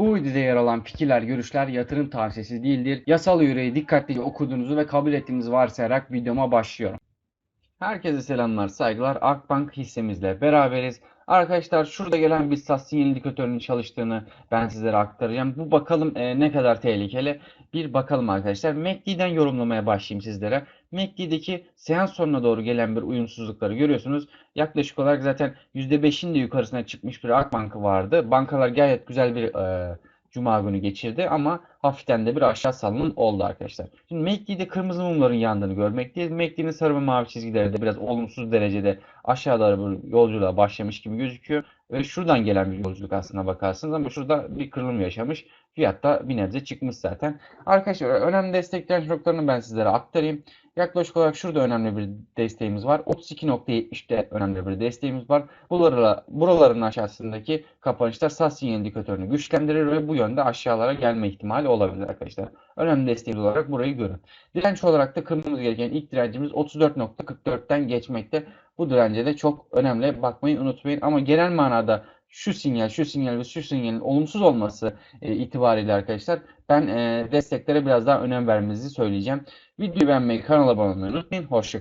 Bu videoda yer alan fikirler, görüşler yatırım tavsiyesi değildir. Yasal yüreği dikkatlice okuduğunuzu ve kabul ettiğinizi varsayarak videoma başlıyorum. Herkese selamlar, saygılar. Akbank hissemizle beraberiz. Arkadaşlar şurada gelen bir sinyal indikatörünün çalıştığını ben sizlere aktaracağım. Bu bakalım e, ne kadar tehlikeli. Bir bakalım arkadaşlar. MACD'den yorumlamaya başlayayım sizlere. MACD'deki seans sonuna doğru gelen bir uyumsuzlukları görüyorsunuz. Yaklaşık olarak zaten %5'in de yukarısına çıkmış bir Akbank'ı vardı. Bankalar gayet güzel bir e, Cuma günü geçirdi ama hafiften de bir aşağı salınım oldu arkadaşlar. Şimdi MACD'de kırmızı mumların yandığını görmekteyiz. MACD'nin sarı ve mavi çizgileri de biraz olumsuz derecede aşağı doğru bir yolculuğa başlamış gibi gözüküyor. Ve şuradan gelen bir yolculuk aslına bakarsınız ama şurada bir kırılım yaşamış. Fiyatta bir nebze çıkmış zaten. Arkadaşlar önemli destekleyen noktalarını ben sizlere aktarayım. Yaklaşık olarak şurada önemli bir desteğimiz var. 32.70'te önemli bir desteğimiz var. Buralara, buraların aşağısındaki kapanışlar sat sinyal indikatörünü güçlendirir ve bu yönde aşağılara gelme ihtimali olabilir arkadaşlar. Önemli desteğimiz olarak burayı görün. Direnç olarak da kırmamız gereken ilk direncimiz 34.44'ten geçmekte. Bu dirence de çok önemli. Bakmayı unutmayın. Ama genel manada şu sinyal, şu sinyal ve şu sinyalin olumsuz olması e, itibariyle arkadaşlar ben e, desteklere biraz daha önem vermenizi söyleyeceğim. Videoyu beğenmeyi, kanala abone olmayı unutmayın. Hoşçakalın.